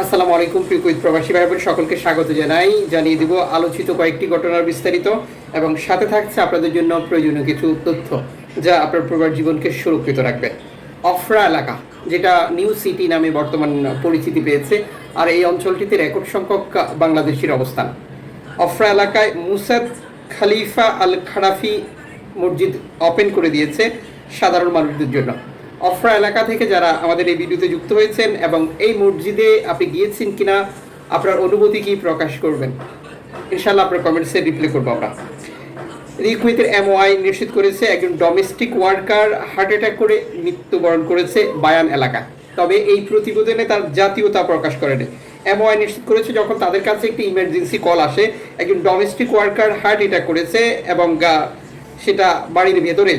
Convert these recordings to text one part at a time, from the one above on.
আসসালামু আলাইকুম, প্রিয় কুইত প্রবাসী ভাই বোন সকলকে স্বাগত জানাই। জানিয়ে দিব আলোচিত কয়েকটি ঘটনার বিস্তারিত এবং সাথে থাকছে আপনাদের জন্য প্রয়োজনীয় কিছু তথ্য যা আপনার প্রবাস জীবনকে সুরক্ষিত রাখবে। অফরা এলাকা, যেটা নিউ সিটি নামে বর্তমান পরিচিতি পেয়েছে, আর এই অঞ্চলটিতে রেকর্ড সংখ্যক বাংলাদেশির অবস্থান। অফরা এলাকায় মুসাদ খালিফা আল খারাফি মসজিদ ওপেন করে দিয়েছে সাধারণ মানুষদের জন্য। অফরা এলাকা থেকে যারা আমাদের এই ভিডিওতে যুক্ত হয়েছেন এবং এই মসজিদে আপনি গিয়েছেন কিনা, আপনার অনুভূতি কি প্রকাশ করবেন? ইনশাল্লাহ আপনার কমেন্টসে রিপ্লাই করব আমরা। রিকুইতের এমওআই নিশ্চিত করেছে, একজন ডোমেস্টিক ওয়ার্কার হার্ট অ্যাটাক করে মৃত্যুবরণ করেছে বায়ান এলাকা। তবে এই প্রতিবেদনে তার জাতীয়তা প্রকাশ করেনি। এমওআই নিশ্চিত করেছে যখন তাদের কাছে একটি ইমার্জেন্সি কল আসে, একজন ডোমেস্টিক ওয়ার্কার হার্ট অ্যাটাক করেছে এবং সেটা বাড়ির ভেতরে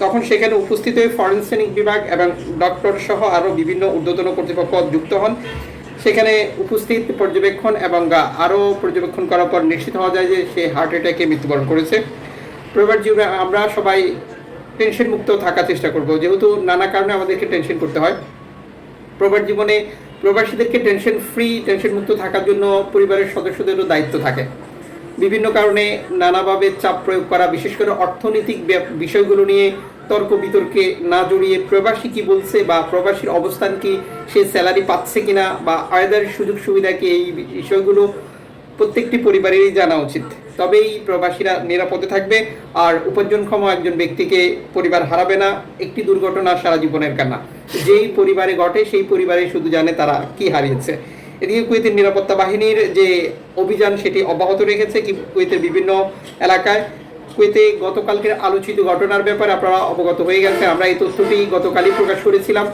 তখন সেখানে উপস্থিত হয়ে ফরেন্সিক বিভাগ এবং ডক্টর সহ আরও বিভিন্ন ঊর্ধ্বতন কর্তৃপক্ষ যুক্ত হন। সেখানে উপস্থিত পর্যবেক্ষণ এবং আরও পর্যবেক্ষণ করার পর নিশ্চিত হওয়া যায় যে সে হার্ট অ্যাটাকে মৃত্যুবরণ করেছে। প্রবাস জীবনে আমরা সবাই টেনশন মুক্ত থাকার চেষ্টা করব। যেহেতু নানা কারণে আমাদেরকে টেনশন করতে হয়। প্রবাস জীবনে প্রবাসীদেরকে টেনশন ফ্রি টেনশন মুক্ত থাকার জন্য পরিবারের সদস্যদেরও দায়িত্ব থাকে। বিভিন্ন কারণে নানাভাবে চাপ প্রয়োগ করা, বিশেষ করে অর্থনৈতিক বিষয়গুলো নিয়ে তর্ক বিতর্কে না জড়িয়ে প্রবাসী কি বলছে বা প্রবাসীর অবস্থান কি, সে স্যালারি পাচ্ছে কিনা বা আয়দার সুযোগ সুবিধা কি, এই বিষয়গুলো প্রত্যেকটি পরিবারেরই জানা উচিত। তবেই প্রবাসীরা নিরাপদে থাকবে আর উপার্জনক্ষম একজন ব্যক্তিকে পরিবার হারাবে না, একটি দুর্ঘটনা সারা জীবনের কান্না। যেই পরিবারে ঘটে, সেই পরিবারে শুধু জানে তারা কি হারিয়েছে। এদিকে কুয়েতের নিরাপত্তা বাহিনীর যে অভিযান, সেটি অব্যাহত রেখেছে কুয়েতের বিভিন্ন এলাকায়। কুয়েতে গতকালকের আলোচিত ঘটনার ব্যাপারে আপনারা অবগত হয়ে গেছে আমরা এই তথ্যটি গতকালই প্রকাশ করেছিলাম।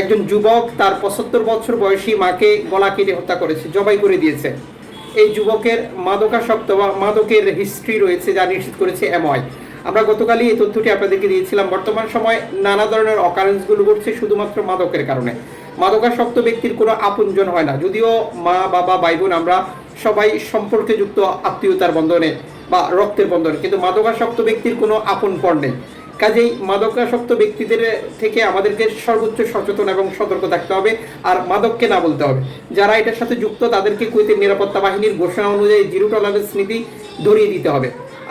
একজন যুবক, তার পঁচাত্তর বছর বয়সী মাকে গলা কেটে হত্যা করেছে, জবাই করে দিয়েছে। এই যুবকের মাদকাসক্ত বা মাদকের হিস্ট্রি রয়েছে যা নিশ্চিত করেছে এমআই। আমরা গতকালই এই তথ্যটি আপনাদেরকে দিয়েছিলাম। বর্তমান সময় নানা ধরনের অকারেন্সগুলো ঘটছে শুধুমাত্র মাদকের কারণে। মাদকাসক্ত ব্যক্তির কোনো আপনজন হয় না। যদিও মা, বাবা ভাই বোন আমরা সবাই সম্পর্কে যুক্ত আত্মীয়তার বন্ধনে বা রক্তের বন্ধনে, কিন্তু মাদকাসক্ত ব্যক্তির কোনো আপন পর নেই। কাজেই মাদকাসক্ত ব্যক্তিদের থেকে আমাদেরকে সর্বোচ্চ সচেতন এবং সতর্ক থাকতে হবে আর মাদককে না বলতে হবে। যারা এটার সাথে যুক্ত তাদেরকে কুয়েতের নিরাপত্তা বাহিনীর ঘোষণা অনুযায়ী জিরো টলারেন্স নীতি ধরিয়ে দিতে হবে।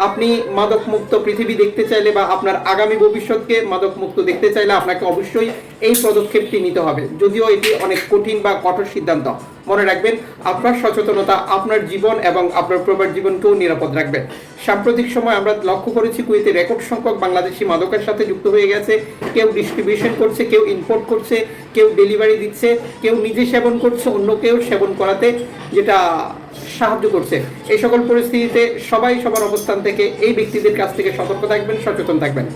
আপনি মাদক মুক্ত পৃথিবী দেখতে চাইলে বা আপনার আগামী ভবিষ্যৎকে মাদক মুক্ত দেখতে চাইলে আপনাকে অবশ্যই এই পদক্ষেপটি নিতে হবে। যদিও এটি অনেক কঠিন বা কঠোর সিদ্ধান্ত। মনে রাখবেন, আপনার সচেতনতা আপনার জীবন এবং আপনার প্রবার জীবনকেও নিরাপদ রাখবে। সাম্প্রতিক সময় আমরা লক্ষ্য করেছি কুয়েতে রেকর্ড সংখ্যক বাংলাদেশি মাদকের সাথে যুক্ত হয়ে গেছে। কেউ ডিস্ট্রিবিউশন করছে, কেউ ইম্পোর্ট করছে, কেউ ডেলিভারি দিচ্ছে, কেউ নিজে সেবন করছে, অন্য কেউ সেবন করাতে যেটা সাহায্য করছে। এই সকল পরিস্থিতিতে সবাই সবার অবস্থান থেকে এই ব্যক্তিদের কাছ থেকে সতর্ক থাকবেন, সচেতন থাকবেন।